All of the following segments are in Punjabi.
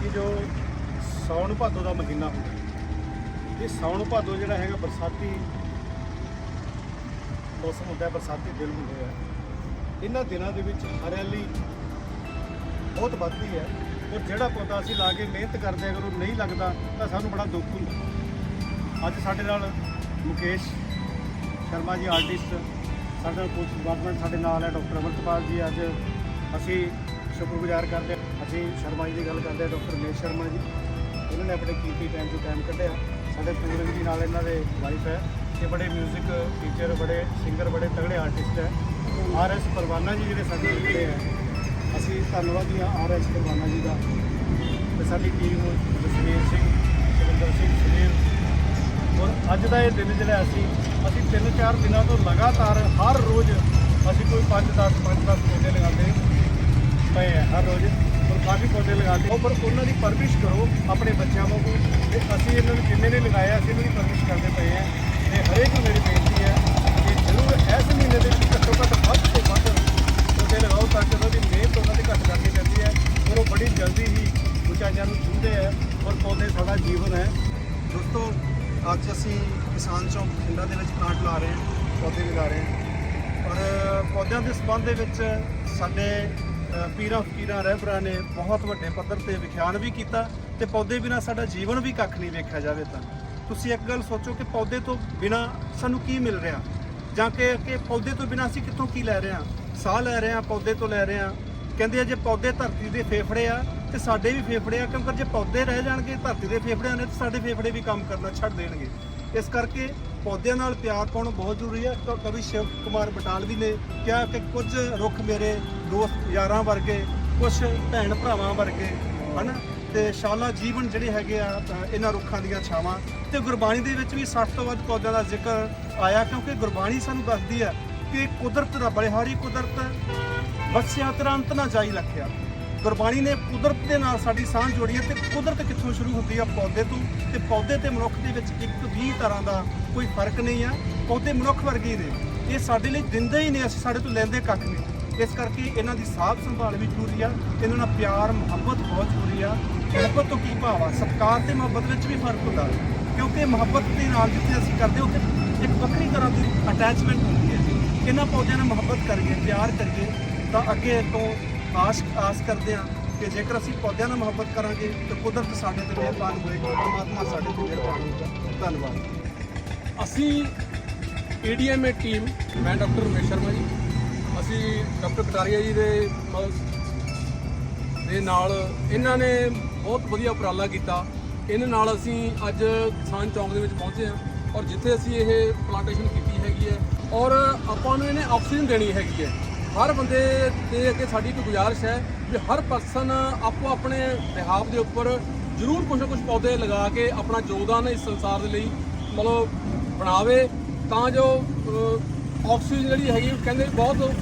ਕਿ ਜੋ ਸਾਉਣ ਭਾਦੋ ਦਾ ਮਹੀਨਾ ਹੁੰਦਾ ਇਹ ਸਾਉਣ ਭਾਦੋ ਜਿਹੜਾ ਹੈਗਾ ਬਰਸਾਤੀ ਮੌਸਮ ਹੁੰਦਾ ਹੈ, ਬਰਸਾਤੀ ਦਿਨ ਹੁੰਦੇ ਆ। ਇਹਨਾਂ ਦਿਨਾਂ ਦੇ ਵਿੱਚ ਹਰਿਆਲੀ ਬਹੁਤ ਵੱਧਦੀ ਹੈ ਔਰ ਜਿਹੜਾ ਪੌਦਾ ਅਸੀਂ ਲਾ ਕੇ ਮਿਹਨਤ ਕਰਦੇ ਅਗਰ ਉਹ ਨਹੀਂ ਲੱਗਦਾ, ਤਾਂ ਸਾਨੂੰ ਬੜਾ ਦੁੱਖ ਹੁੰਦਾ ਅੱਜ ਸਾਡੇ ਨਾਲ ਮੁਕੇਸ਼ ਸ਼ਰਮਾ ਜੀ, ਆਰਟਿਸਟ, ਸਾਡੇ ਨਾਲ ਪੁਲਿਸ ਡਿਪਾਰਟਮੈਂਟ ਸਾਡੇ ਨਾਲ ਹੈ ਡਾਕਟਰ ਅਮਰਤਪਾਲ ਜੀ। ਅੱਜ ਅਸੀਂ ਸ਼ੁਕਰਗੁਜ਼ਾਰ ਕਰਦੇ ਹਾਂ। ਅਸੀਂ ਸ਼ਰਮਾ ਜੀ ਦੀ ਗੱਲ ਕਰਦੇ ਹਾਂ, ਡਾਕਟਰ ਮੇਸ਼ ਸ਼ਰਮਾ ਜੀ। ਇਹਨਾਂ ਨੇ ਆਪਣੇ ਕੀਮਤੀ ਟਾਈਮ ਤੋਂ ਟਾਈਮ ਕੱਢਿਆ। ਸਾਡੇ ਪੂਰਨ ਜੀ ਨਾਲ ਇਹਨਾਂ ਦੇ ਵਾਈਫ ਹੈ। ਇਹ ਬੜੇ 뮤직 ਟੀਚਰ ਬੜੇ ਸਿੰਗਰ ਬੜੇ ਤਗੜੇ ਆਰਟਿਸਟ ਹੈ। ਆਰ ਐਸ ਪਰਵਾਨਾ ਜੀ ਜਿਹੜੇ ਸਾਡੇ ਜਿਹੜੇ ਹੈ। ਅਸੀਂ ਧੰਨਵਾਦੀ ਹਾਂ ਆਰ ਐਸ ਪਰਵਾਨਾ ਜੀ ਦਾ। ਤੇ ਸਾਡੀ ਟੀਮ ਜਸਵੀਰ ਸਿੰਘ, ਸੁਰਿੰਦਰ ਸਿੰਘ, ਸੁਨੀਲ। ਔਰ ਅੱਜ ਦਾ ਇਹ ਦਿਨ ਜਿਹੜਾ ਅਸੀਂ ਅਸੀਂ ਤਿੰਨ ਚਾਰ ਦਿਨਾਂ ਤੋਂ ਲਗਾਤਾਰ ਹਰ ਰੋਜ਼ ਅਸੀਂ ਕੋਈ 5 10 5 10 ਪੌਦੇ ਲਗਾਉਂਦੇ। ਪਏ ਹੈ ਹਰ ਰੋਜ਼ ਔਰ ਕਾਫੀ ਪੌਦੇ ਲਗਾਉਂਦੇ ਹੋ ਪਰ ਉਹਨਾਂ ਦੀ ਪਰਵਿਸ਼ ਕਰੋ ਆਪਣੇ ਬੱਚਿਆਂ ਵਾਂਗੂ। ਤੇ ਅਸੀਂ ਇਹਨਾਂ ਨੂੰ ਕਿੰਨੇ ਨੇ ਲਗਾਇਆ, ਅਸੀਂ ਇਹਨਾਂ ਦੀ ਪਰਵਿਸ਼ ਕਰਦੇ ਪਏ ਹਾਂ ਤੇ ਹਰੇਕ ਨੂੰ ਮੇਰੀ ਬੇਨਤੀ ਹੈ ਕਿ ਜ਼ਰੂਰ ਇਸ ਮਹੀਨੇ ਦੇ ਵਿੱਚ ਘੱਟੋ ਘੱਟ ਵੱਧ ਤੋਂ ਵੱਧ ਪੌਦੇ ਲਗਾਓ ਤਾਂ ਕਿ ਉਹਨਾਂ ਦੀ ਮਿਹਨਤ ਉਹਨਾਂ ਦੀ ਘੱਟ ਕਰਨੀ ਪੈਂਦੀ ਹੈ ਔਰ ਉਹ ਬੜੀ ਜਲਦੀ ਹੀ ਉਚਾਈਆਂ ਨੂੰ ਛੂਹਦੇ ਹੈ ਔਰ ਪੌਦੇ ਸਾਡਾ ਜੀਵਨ ਹੈ। ਦੋਸਤੋ, ਅੱਜ ਅਸੀਂ ਕਿਸਾਨ ਚੌਂਕ ਬਠਿੰਡਾ ਦੇ ਵਿੱਚ ਪਲਾਂਟ ਲਾ ਰਹੇ ਹਾਂ, ਪੌਦੇ ਲਗਾ ਰਹੇ ਹਾਂ। ਔਰ ਪੌਦਿਆਂ ਦੇ ਸੰਬੰਧ ਦੇ ਵਿੱਚ ਸਾਡੇ ਪੀਰਾਂ ਫਕੀਰਾਂ, ਰਹਿਬਰਾਂ ਨੇ ਬਹੁਤ ਵੱਡੇ ਪੱਧਰ ਤੇ ਵਿਖਿਆਨ ਵੀ ਕੀਤਾ ਤੇ ਪੌਦੇ ਬਿਨਾ ਸਾਡਾ ਜੀਵਨ ਵੀ ਕੱਖ ਨਹੀਂ ਵੇਖਿਆ ਜਾਵੇ ਤਾਂ। ਤੁਸੀਂ ਇੱਕ ਗੱਲ ਸੋਚੋ ਕਿ ਪੌਦੇ ਤੋਂ ਬਿਨਾ ਸਾਨੂੰ ਕੀ ਮਿਲ ਰਿਹਾ? ਜਾਂ ਕਿ ਕਿ ਪੌਦੇ ਤੋਂ ਬਿਨਾ ਅਸੀਂ ਕਿੱਥੋਂ ਕੀ ਲੈ ਰਹੇ ਹਾਂ? ਸਾਹ ਲੈ ਰਹੇ ਹਾਂ, ਪੌਦੇ ਤੋਂ ਲੈ ਰਹੇ ਹਾਂ। ਕਹਿੰਦੇ ਆ, ਜੇ ਪੌਦੇ ਧਰਤੀ ਦੇ ਫੇਫੜੇ ਆ, ਤੇ ਸਾਡੇ ਵੀ ਫੇਫੜੇ ਆ, ਕਿਉਂਕਿ ਜੇ ਪੌਦੇ ਰਹਿ ਜਾਣਗੇ, ਧਰਤੀ ਦੇ ਫੇਫੜਿਆਂ ਨੇ ਤੇ ਸਾਡੇ ਫੇਫੜੇ ਵੀ ਕੰਮ ਕਰਨਾ ਛੱਡ ਦੇਣਗੇ। ਇਸ ਕਰਕੇ ਪੌਦਿਆਂ ਨਾਲ ਪਿਆਰ ਪਾਉਣਾ ਬਹੁਤ ਜ਼ਰੂਰੀ ਹੈ। ਕ- ਕਵੀ ਸ਼ਿਵ ਕੁਮਾਰ ਬਟਾਲਵੀ ਨੇ ਕਿਹਾ ਕਿ ਕੁਝ ਰੁੱਖ ਮੇਰੇ ਦੋਸਤ ਯਾਰਾਂ ਵਰਗੇ, ਕੁਝ ਭੈਣ ਭਰਾਵਾਂ ਵਰਗੇ ਹਨਾ ਤੇ ਸ਼ਾਲਾ ਜੀਵਨ ਜਿਹੜੇ ਹੈਗੇ ਆ ਇਹਨਾਂ ਰੁੱਖਾਂ ਦੀਆਂ ਛਾਵਾਂ। ਤੇ ਗੁਰਬਾਣੀ ਦੇ ਵਿੱਚ ਵੀ 60 ਤੋਂ ਵੱਧ ਪੌਦਿਆਂ ਦਾ ਜ਼ਿਕਰ ਆਇਆ ਕਿਉਂਕਿ ਗੁਰਬਾਣੀ ਸਾਨੂੰ ਦੱਸਦੀ ਹੈ ਕਿ ਕੁਦਰਤ ਦਾ ਬਲਿਹਾਰੀ ਕੁਦਰਤ ਵਸਿਆ ਤੇਰਾ ਅੰਤ ਨਾ ਜਾਈ ਰੱਖਿਆ ਗੁਰਬਾਣੀ ਨੇ ਕੁਦਰਤ ਦੇ ਨਾਲ ਸਾਡੀ ਸਾਂਝ ਜੋੜੀ ਹੈ ਤੇ ਕੁਦਰਤ ਕਿੱਥੋਂ ਸ਼ੁਰੂ ਹੁੰਦੀ ਆ? ਪੌਦੇ ਤੋਂ। ਤੇ ਪੌਦੇ ਤੇ ਮਨੁੱਖ ਦੇ ਵਿੱਚ ਇੱਕ ਵੀ ਤਰ੍ਹਾਂ ਦਾ ਕੋਈ ਫ਼ਰਕ ਨਹੀਂ ਆ। ਪੌਦੇ ਮਨੁੱਖ ਵਰਗੇ ਨੇ। ਇਹ ਸਾਡੇ ਲਈ ਦਿੰਦੇ ਹੀ ਨੇ, ਅਸੀਂ ਸਾਡੇ ਤੋਂ ਲੈਂਦੇ ਕੱਖ ਨਹੀਂ। ਇਸ ਕਰਕੇ ਇਹਨਾਂ ਦੀ ਸਾਂਭ ਸੰਭਾਲ ਵੀ ਜ਼ਰੂਰੀ ਆ। ਇਹਨਾਂ ਨਾਲ ਪਿਆਰ, ਮੁਹੱਬਤ ਬਹੁਤ ਜ਼ਰੂਰੀ ਆ। ਮੁਹੱਬਤ ਤੋਂ ਕੀ ਭਾਵ ਆ? ਸਤਿਕਾਰ ਤੇ ਮੁਹੱਬਤ ਵਿੱਚ ਵੀ ਫ਼ਰਕ ਹੁੰਦਾ ਕਿਉਂਕਿ ਮੁਹੱਬਤ ਦੇ ਨਾਲ ਜਿੱਥੇ ਅਸੀਂ ਕਰਦੇ ਉੱਥੇ ਇੱਕ ਵੱਖਰੀ ਤਰ੍ਹਾਂ ਦੀ ਅਟੈਚਮੈਂਟ ਹੁੰਦੀ ਹੈ ਇਹਨਾਂ ਪੌਦਿਆਂ ਨਾਲ ਮੁਹੱਬਤ ਕਰੀਏ, ਪਿਆਰ ਕਰੀਏ, ਤਾਂ ਅੱਗੇ ਤੋਂ ਆਸ ਆਸ ਕਰਦੇ ਹਾਂ ਕਿ ਜੇਕਰ ਅਸੀਂ ਪੌਦਿਆਂ ਨਾਲ ਮੁਹੱਬਤ ਕਰਾਂਗੇ ਤਾਂ ਕੁਦਰਤ ਸਾਡੇ ਤੇ ਮਿਹਰਬਾਨ ਹੋਏਗੀ, ਪਰਮਾਤਮਾ ਸਾਡੇ ਤੇ ਮਿਹਰਬਾਨ ਹੋਏਗਾ। ਧੰਨਵਾਦ। ਅਸੀਂ ਏਡੀਐਮਏ ਟੀਮ, ਮੈਂ ਡਾਕਟਰ ਰਮੇਸ਼ ਸ਼ਰਮਾ ਜੀ, ਅਸੀਂ ਡਾਕਟਰ ਕਟਾਰੀਆ ਜੀ ਦੇ ਦੇ ਨਾਲ ਇਹਨਾਂ ਨੇ ਬਹੁਤ ਵਧੀਆ ਉਪਰਾਲਾ ਕੀਤਾ। ਇਹਨਾਂ ਨਾਲ ਅਸੀਂ ਅੱਜ ਕਿਸਾਨ ਚੌਂਕ ਦੇ ਵਿੱਚ ਪਹੁੰਚੇ ਹਾਂ ਔਰ ਜਿੱਥੇ ਅਸੀਂ ਇਹ ਪਲਾਂਟੇਸ਼ਨ ਕੀਤੀ ਹੈਗੀ ਹੈ ਔਰ ਆਪਾਂ ਨੂੰ ਇਹਨੇ ਆਕਸੀਜਨ ਦੇਣੀ ਹੈਗੀ ਹੈ। ਹਰ ਬੰਦੇ ਦੇ ਅੱਗੇ ਸਾਡੀ ਇੱਕ ਗੁਜ਼ਾਰਿਸ਼ ਹੈ ਵੀ ਹਰ ਪਰਸਨ ਆਪੋ ਆਪਣੇ ਬਿਹਾਫ ਦੇ ਉੱਪਰ ਜ਼ਰੂਰ ਕੁਝ ਨਾ ਕੁਝ ਪੌਦੇ ਲਗਾ ਕੇ ਆਪਣਾ ਯੋਗਦਾਨ ਇਸ ਸੰਸਾਰ ਦੇ ਲਈ ਮਤਲਬ ਬਣਾਵੇ। ਤਾਂ ਜੋ ਆਕਸੀਜਨ ਜਿਹੜੀ ਹੈਗੀ ਕਹਿੰਦੇ ਵੀ ਬਹੁਤ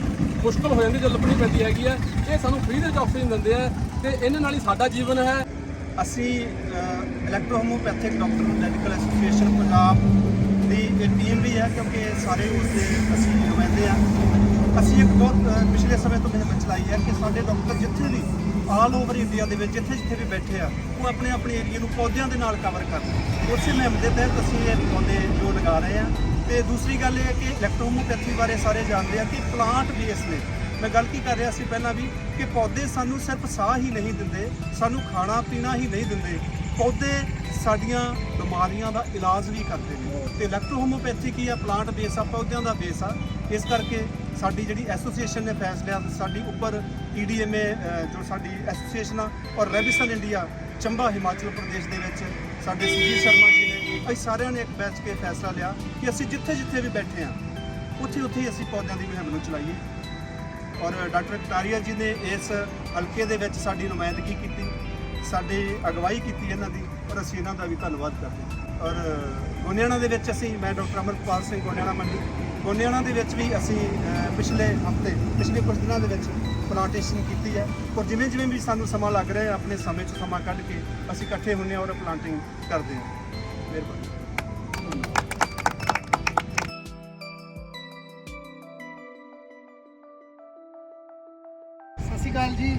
ਮੁਸ਼ਕਲ ਹੋ ਜਾਂਦੀ ਜਦੋਂ ਲੱਭਣੀ ਪੈਂਦੀ ਹੈਗੀ ਹੈ। ਇਹ ਸਾਨੂੰ ਫ੍ਰੀ ਦੇ ਵਿੱਚ ਆਕਸੀਜਨ ਦਿੰਦੇ ਆ ਤੇ ਇਹਨਾਂ ਨਾਲ ਹੀ ਸਾਡਾ ਜੀਵਨ ਹੈ। ਅਸੀਂ electro homeopathic doctor medical association Punjab ਦੀ ਇਹ ਟੀਮ ਵੀ ਹੈ ਕਿਉਂਕਿ ਸਾਰੇ ਉਸਦੇ ਅਸੀਂ ਨੁਮਾਇੰਦੇ ਆ। ਅਸੀਂ ਇੱਕ ਬਹੁਤ ਪਿਛਲੇ ਸਮੇਂ ਤੋਂ ਮੁਹਿੰਮ ਚਲਾਈ ਹੈ ਕਿ ਸਾਡੇ ਡਾਕਟਰ ਜਿੱਥੇ ਵੀ ਆਲ ਓਵਰ ਇੰਡੀਆ ਦੇ ਵਿੱਚ ਜਿੱਥੇ ਜਿੱਥੇ ਵੀ ਬੈਠੇ ਆ, ਉਹ ਆਪਣੇ ਆਪਣੇ ਏਰੀਆ ਨੂੰ ਪੌਦਿਆਂ ਦੇ ਨਾਲ ਕਵਰ ਕਰਨ। ਉਸੇ ਮੁਹਿੰਮ ਦੇ ਤਹਿਤ ਅਸੀਂ ਇਹ ਪੌਦੇ ਜੋ ਲਗਾ ਰਹੇ ਆ। ਤੇ ਦੂਸਰੀ ਗੱਲ ਇਹ ਹੈ ਕਿ ਇਲੈਕਟ੍ਰੋਮੋਪੈਥੀ ਬਾਰੇ ਸਾਰੇ ਜਾਣਦੇ ਆ ਕਿ ਪਲਾਂਟ ਬੇਸ ਨੇ। ਮੈਂ ਗੱਲ ਕੀ ਕਰ ਰਿਹਾ ਸੀ ਪਹਿਲਾਂ ਵੀ, ਕਿ ਪੌਦੇ ਸਾਨੂੰ ਸਿਰਫ ਸਾਹ ਹੀ ਨਹੀਂ ਦਿੰਦੇ, ਸਾਨੂੰ ਖਾਣਾ ਪੀਣਾ ਹੀ ਨਹੀਂ ਦਿੰਦੇ। ਪੌਦੇ ਸਾਡੀਆਂ ਬਿਮਾਰੀਆਂ ਦਾ ਇਲਾਜ ਵੀ ਕਰਦੇ ਨੇ। ਤੇ ਇਲੈਕਟ੍ਰੋਹੋਮੋਪੈਥੀ ਕੀ ਆ? ਪਲਾਂਟ ਬੇਸ ਆ, ਪੌਦਿਆਂ ਦਾ ਬੇਸ ਆ। ਇਸ ਕਰਕੇ ਸਾਡੀ ਜਿਹੜੀ ਐਸੋਸੀਏਸ਼ਨ ਨੇ ਫੈਸਲਿਆ ਸਾਡੀ ਉੱਪਰ ਈਡੀਐਮਏ ਜੋ ਸਾਡੀ ਐਸੋਸੀਏਸ਼ਨ ਆ, ਔਰ ਰੈਬਿਸਨ ਇੰਡੀਆ ਚੰਬਾ ਹਿਮਾਚਲ ਪ੍ਰਦੇਸ਼ ਦੇ ਵਿੱਚ ਸਾਡੇ ਸੁਜੀਤ ਸ਼ਰਮਾ ਜੀ ਨੇ, ਅਸੀਂ ਸਾਰਿਆਂ ਨੇ ਇੱਕ ਬੈਠ ਕੇ ਫੈਸਲਾ ਲਿਆ ਕਿ ਅਸੀਂ ਜਿੱਥੇ ਜਿੱਥੇ ਵੀ ਬੈਠੇ ਆ ਉੱਥੇ ਉੱਥੇ ਹੀ ਅਸੀਂ ਪੌਦਿਆਂ ਦੀ ਮੁਹਿੰਮ ਨੂੰ ਚਲਾਈਏ। ਔਰ ਡਾਕਟਰ ਕਟਾਰੀਆ ਜੀ ਨੇ ਇਸ ਹਲਕੇ ਦੇ ਵਿੱਚ ਸਾਡੀ ਨੁਮਾਇੰਦਗੀ ਕੀਤੀ। ਸਾਡੀ ਅਗਵਾਈ ਕੀਤੀ ਇਹਨਾਂ ਦੀ ਔਰ ਅਸੀਂ ਇਹਨਾਂ ਦਾ ਵੀ ਧੰਨਵਾਦ ਕਰਦੇ ਹਾਂ। ਔਰ ਗੋਨਿਆਣਾ ਦੇ ਵਿੱਚ ਅਸੀਂ, ਮੈਂ ਡਾਕਟਰ ਅਮਰਪਾਲ ਸਿੰਘ ਗੋਨਿਆਣਾ ਮੰਡੀ, ਗੋਨਿਆਣਾ ਦੇ ਵਿੱਚ ਵੀ ਅਸੀਂ ਪਿਛਲੇ ਹਫ਼ਤੇ, ਪਿਛਲੇ ਕੁਝ ਦਿਨਾਂ ਦੇ ਵਿੱਚ ਪਲਾਂਟੇਸ਼ਨ ਕੀਤੀ ਹੈ। ਔਰ ਜਿਵੇਂ ਜਿਵੇਂ ਵੀ ਸਾਨੂੰ ਸਮਾਂ ਲੱਗ ਰਿਹਾ ਹੈ, ਆਪਣੇ ਸਮੇਂ 'ਚ ਸਮਾਂ ਕੱਢ ਕੇ ਅਸੀਂ ਇਕੱਠੇ ਹੁੰਨੇ ਹਾਂ ਔਰ ਪਲਾਂਟਿੰਗ ਕਰਦੇ ਹਾਂ। ਮਿਹਰਬਾਨੀ। ਸਤਿ ਸ਼੍ਰੀ ਅਕਾਲ ਜੀ।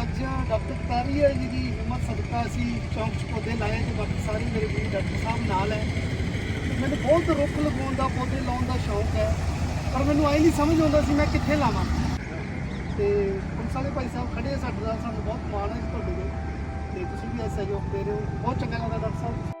ਅੱਜ ਡਾਕਟਰ ਤਾਰੀਆ ਜੀ ਦੀ ਹਿੰਮਤ ਸਦਕਾ ਅਸੀਂ ਚੌਂਕ 'ਚ ਪੌਦੇ ਲਾਏ ਤੇ ਬਾਕੀ ਸਾਰੇ ਮੇਰੇ ਵੀਰ ਡਾਕਟਰ ਸਾਹਿਬ ਨਾਲ ਹੈ। ਮੈਨੂੰ ਬਹੁਤ ਰੁੱਖ ਲਗਾਉਣ ਦਾ, ਪੌਦੇ ਲਾਉਣ ਦਾ ਸ਼ੌਂਕ ਹੈ, ਪਰ ਮੈਨੂੰ ਆਈ ਨਹੀਂ ਸਮਝ ਆਉਂਦਾ ਸੀ ਮੈਂ ਕਿੱਥੇ ਲਾਵਾਂ। ਤੇ ਪੁਲਿਸ ਵਾਲੇ ਭਾਈ ਸਾਹਿਬ ਖੜੇ ਸਾਡੇ ਨਾਲ, ਸਾਨੂੰ ਬਹੁਤ ਮਾਣ ਹੈ ਤੁਹਾਡੇ ਤੇ ਤੇ ਤੁਸੀਂ ਵੀ ਐਸਾ ਸਹਿਯੋਗ ਦੇ ਰਹੇ ਹੋ ਬਹੁਤ ਚੰਗਾ ਲੱਗਦਾ ਡਾਕਟਰ ਸਾਹਿਬ।